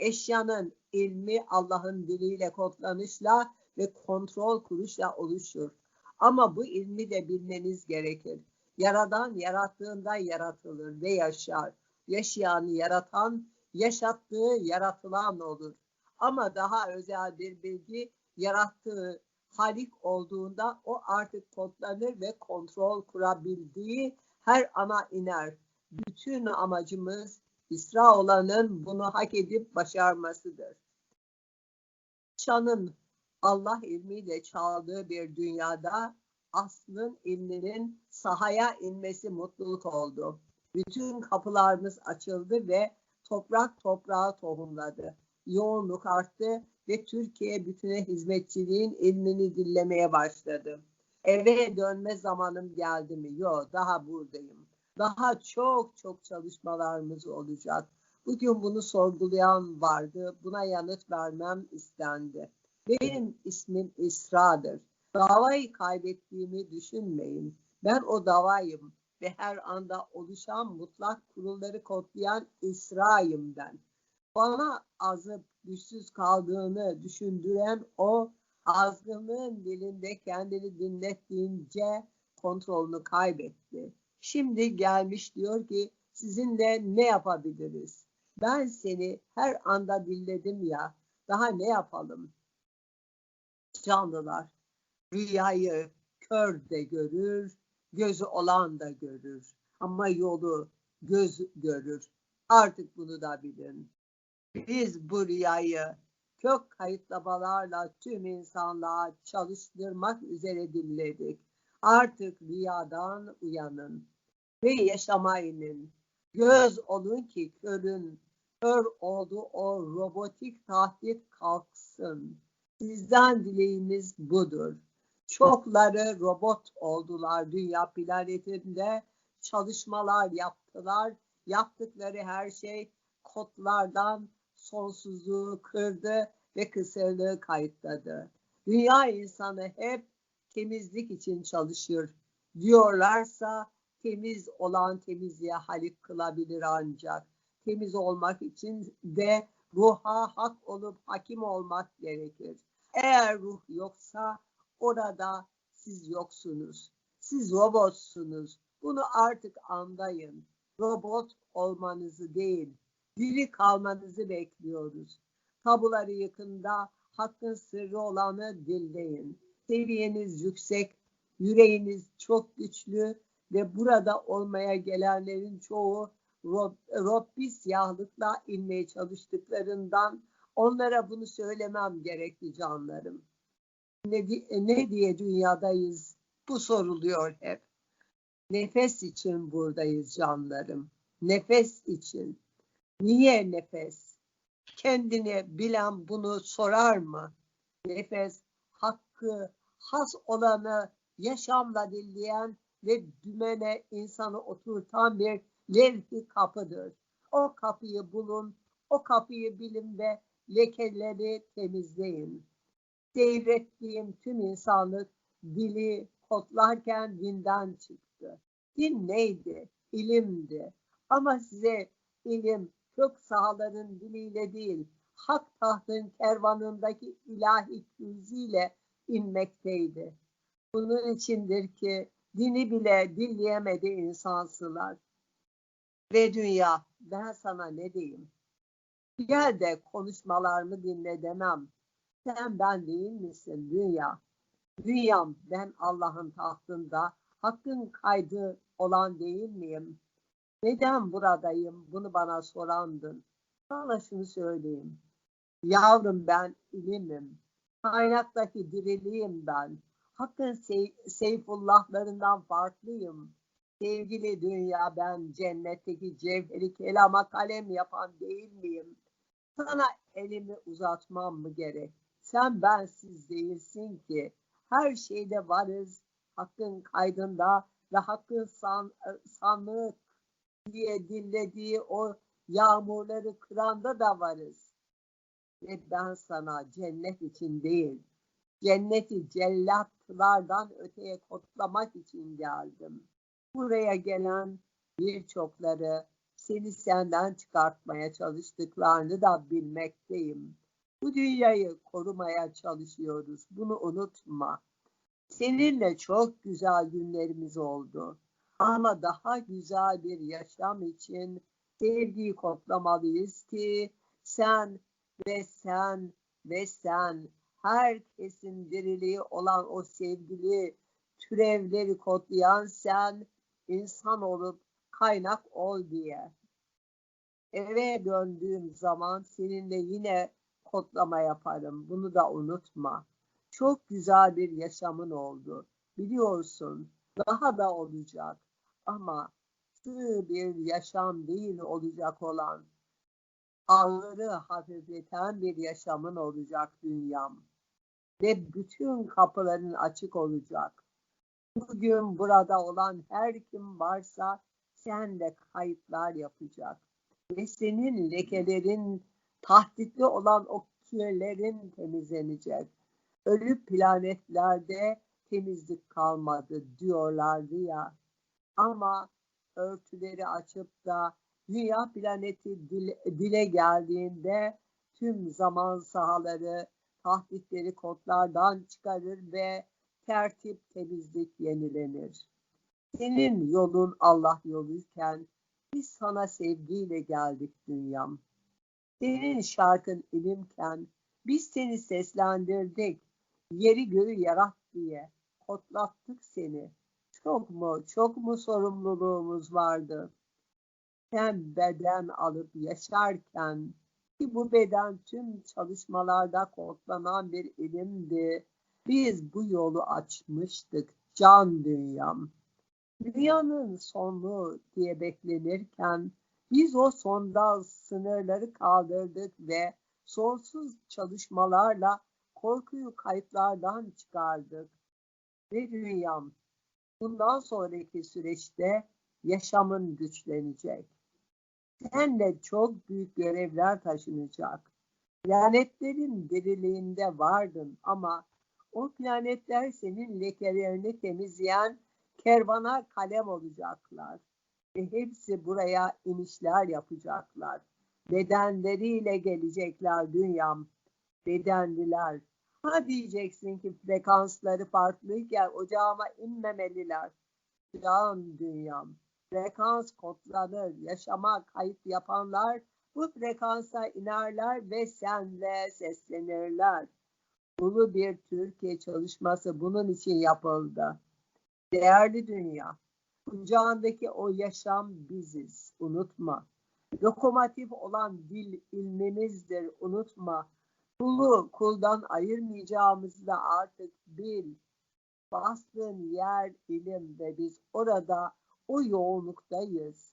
Eşyanın ilmi Allah'ın diliyle kodlanışla ve kontrol kuruşla oluşur. Ama bu ilmi de bilmeniz gerekir. Yaradan yarattığında yaratılır ve yaşar. Yaşayanı yaratan, yaşattığı yaratılan olur. Ama daha özel bir bilgi yarattığı halik olduğunda o artık kodlanır ve kontrol kurabildiği her ana iner. Bütün amacımız İsra olanın bunu hak edip başarmasıdır. Şan'ın Allah ilmiyle çaldığı bir dünyada aslın ilminin sahaya inmesi mutluluk oldu. Bütün kapılarımız açıldı ve toprak toprağa tohumladı. Yoğunluk arttı ve Türkiye bütüne hizmetçiliğin ilmini dinlemeye başladı. Eve dönme zamanım geldi mi? Yok, daha buradayım. Daha çok çok çalışmalarımız olacak. Bugün bunu sorgulayan vardı. Buna yanıt vermem istendi. Benim ismim İsra'dır. Davayı kaybettiğimi düşünmeyin. Ben o davayım ve her anda oluşan mutlak kurulları kodlayan İsra'yım ben. Bana azıp güçsüz kaldığını düşündüren o azgınlığın dilinde kendini dinlettiğince kontrolünü kaybetti. Şimdi gelmiş diyor ki sizinle ne yapabiliriz? Ben seni her anda dinledim ya. Daha ne yapalım? Canlılar rüyayı kör de görür, gözü olan da görür. Ama yolu göz görür. Artık bunu da bilin. Biz bu rüyayı kök kayıtlamalarla tüm insanlığa çalıştırmak üzere dinledik. Artık rüyadan uyanın ve yaşamayın. Göz olun ki körün, kör oldu o robotik tahdit kalksın. Sizden dileğimiz budur. Çokları robot oldular dünya planetinde. Çalışmalar yaptılar. Yaptıkları her şey kodlardan sonsuzluğu kırdı ve kısırlığı kayıtladı. Dünya insanı hep temizlik için çalışır. Diyorlarsa temiz olan temizliğe halik kılabilir ancak. Temiz olmak için de ruha hak olup hakim olmak gerekir. Eğer ruh yoksa orada siz yoksunuz. Siz robotsunuz. Bunu artık anlayın. Robot olmanızı değil, diri kalmanızı bekliyoruz. Tabuları yıkında hakkın sırrı olanı dinleyin. Seviyeniz yüksek, yüreğiniz çok güçlü ve burada olmaya gelenlerin çoğu Rob, Robbi siyahlıkla inmeye çalıştıklarından onlara bunu söylemem gerekli canlarım. Ne, ne diye dünyadayız? Bu soruluyor hep. Nefes için buradayız canlarım. Nefes için. Niye nefes? Kendine bilen bunu sorar mı? Nefes hakkı, has olanı yaşamla dinleyen ve dümene insanı oturtan bir levh kapıdır. O kapıyı bulun, o kapıyı bilin ve lekeleri temizleyin. Seyrettiğim tüm insanlık dili kodlarken dinden çıktı. Din neydi? İlimdi. Ama size ilim kök sahaların diliyle değil, hak tahtın kervanındaki ilahi küziyle inmekteydi. Bunun içindir ki dini bile dinleyemedi insansılar. Ve dünya ben sana ne diyeyim? Gel de konuşmalarımı dinle demem. Sen ben değil misin dünya? Dünyam ben Allah'ın tahtında hakkın kaydı olan değil miyim? Neden buradayım bunu bana sorandın. Sana şunu söyleyeyim. Yavrum ben ilimim. Kaynaktaki diriliğim ben. Hakkın sey seyfullahlarından farklıyım. Sevgili dünya ben cennetteki cevheri kelama kalem yapan değil miyim? Sana elimi uzatmam mı gerek? Sen bensiz değilsin ki. Her şeyde varız. Hakkın kaydında ve hakkın san, sanlık diye dinlediği o yağmurları kıranda da varız. Ve ben sana cennet için değil, cenneti cellatlardan öteye kotlamak için geldim. Buraya gelen birçokları seni senden çıkartmaya çalıştıklarını da bilmekteyim. Bu dünyayı korumaya çalışıyoruz. Bunu unutma. Seninle çok güzel günlerimiz oldu. Ama daha güzel bir yaşam için sevgiyi kodlamalıyız ki sen ve sen ve sen herkesin diriliği olan o sevgili türevleri kodlayan sen insan olup kaynak ol diye. Eve döndüğüm zaman seninle yine kodlama yaparım. Bunu da unutma. Çok güzel bir yaşamın oldu. Biliyorsun daha da olacak. Ama sığ bir yaşam değil olacak olan. Ağırı hafifleten bir yaşamın olacak dünyam. Ve bütün kapıların açık olacak. Bugün burada olan her kim varsa sen de kayıtlar yapacak. Ve senin lekelerin tahtitli olan o kirlerin temizlenecek. Ölü planetlerde temizlik kalmadı diyorlardı ya. Ama örtüleri açıp da dünya planeti dile, geldiğinde tüm zaman sahaları tahtitleri kodlardan çıkarır ve tertip temizlik yenilenir. Senin yolun Allah yoluyken biz sana sevgiyle geldik dünyam. Senin şarkın ilimken biz seni seslendirdik. Yeri göğü yarat diye kodlattık seni. Çok mu, çok mu sorumluluğumuz vardı? Sen beden alıp yaşarken ki bu beden tüm çalışmalarda kodlanan bir ilimdi. Biz bu yolu açmıştık can dünyam. Dünyanın sonu diye beklenirken biz o sonda sınırları kaldırdık ve sonsuz çalışmalarla korkuyu kayıtlardan çıkardık. Ve dünyam bundan sonraki süreçte yaşamın güçlenecek. Sen de çok büyük görevler taşınacak. Planetlerin diriliğinde vardın ama o planetler senin lekelerini temizleyen kervana kalem olacaklar. Ve hepsi buraya inişler yapacaklar. Bedenleriyle gelecekler dünyam. Bedenliler. Ha diyeceksin ki frekansları farklıyken ocağıma inmemeliler. Can dünyam. Frekans kodlanır. Yaşama kayıt yapanlar bu frekansa inerler ve senle seslenirler. Ulu bir Türkiye çalışması bunun için yapıldı. Değerli dünya, kucağındaki o yaşam biziz, unutma. Lokomotif olan dil ilmimizdir, unutma. Kulu kuldan ayırmayacağımızı da artık bil. Bastığın yer ilim ve biz orada o yoğunluktayız.